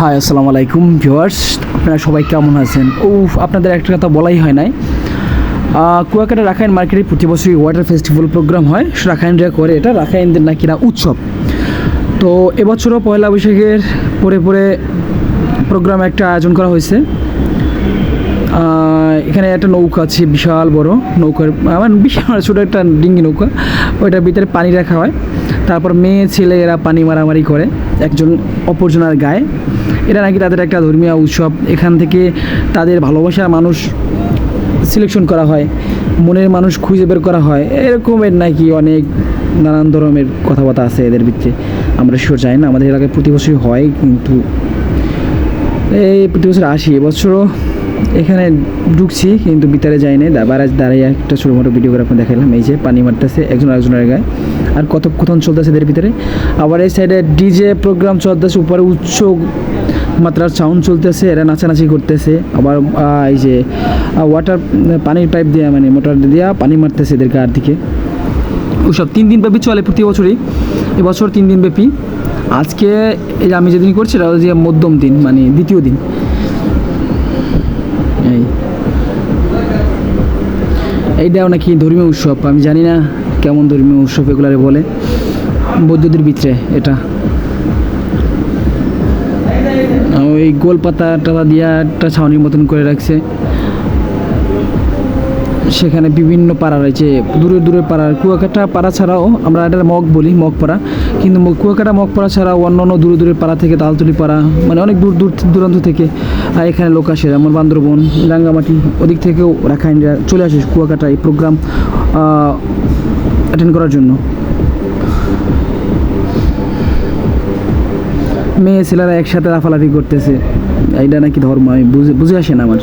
High, আসসালামু আলাইকুম viewers. আপনারা সবাই কেমন আছেন? ও আপনাদের একটা কথা বলাই হয় নাই। কুয়াকাটা রাখাইন মার্কেটে প্রতি বছরই ওয়াটার ফেস্টিভ্যাল প্রোগ্রাম হয়। রাখাইনরা করে এটা, রাখাইনদের নাকি না উৎসব। তো এবছরও পয়লা বৈশাখের পরে পরে প্রোগ্রাম একটা আয়োজন করা হয়েছে। এখানে একটা নৌকা আছে, বিশাল বড় নৌকার আমার বিশাল, ছোটো একটা ডিঙ্গি নৌকা। ওইটার ভিতরে পানি রাখা হয়। তারপর মেয়ে ছেলে এরা পানি মারামারি করে, একজন অপরজনার গায়ে। এটা নাকি তাদের একটা ধর্মীয় উৎসব, এখান থেকে তাদের ভালোবাসার মানুষ সিলেকশন করা হয়, মনের মানুষ খুঁজে বের করা হয়। এরকমের নাকি অনেক নানান ধরনের কথাবার্তা আছে এদের ভিত্তিতে। আমরা শিওর জানি না, আমাদের এলাকায় প্রতি বছরই হয় কিন্তু এই প্রতি বছর আসি এবছরও এখানে ঢুকছি, কিন্তু ভিতরে যাই নাই। দাবার আজ দাঁড়িয়ে একটা ছোটো মোটো ভিডিও করে দেখালাম এই যে পানি মারতেছে একজন আরেকজনের গায়ে। আর কত কথন চলতেছে এদের ভিতরে। আবার এই সাইডে ডিজে প্রোগ্রাম চলতেছে, উপরে উচ্চ মাত্রার সাউন্ড চলতেছে, এরা নাচানাচি করতেছে। আবার এই যে ওয়াটার পানির পাইপ দিয়ে মানে মোটর দিয়ে পানি মারতেছে এদের গায়ের দিকে। ওসব তিন দিন ব্যাপী চলে প্রতি বছরই। এবছর তিন দিন ব্যাপী। আজকে আমি যেদিন করছি, এটা হচ্ছে মধ্যম দিন মানে দ্বিতীয় দিন। এই। এইটাও নাকি ধর্মীয় উৎসব, আমি জানি না কেমন ধর্মীয় উৎসব এগুলারে বলে। বৌদ্ধদের ভিতরে এটা। ওই গোল পাতা টাতা দিয়া একটা ছাউনির মতন করে রাখছে। সেখানে বিভিন্ন পাড়া রয়েছে, দূরে দূরে পাড়ার কুয়াকাটা পাড়া ছাড়াও আমরা এটা মগ বলি, মগ পাড়া। কিন্তু কুয়াকাটা মগ পাড়া ছাড়াও অন্য অন্য দূরে দূরে পাড়া থেকে তালতলি পাড়া মানে অনেক দূর দূর দূরান্ত থেকে এখানে লোক আসে। যেমন বান্দরবন, রাঙ্গামাটি, ওদিক থেকেও রাখাইনরা চলে আসে কুয়াকাটা এই প্রোগ্রাম অ্যাটেন্ড করার জন্য। মেয়ে ছেলেরা একসাথে লাফালাফি করতেছে। এইটা নাকি ধর্ম, আমি বুঝে বুঝে আসে না আমার।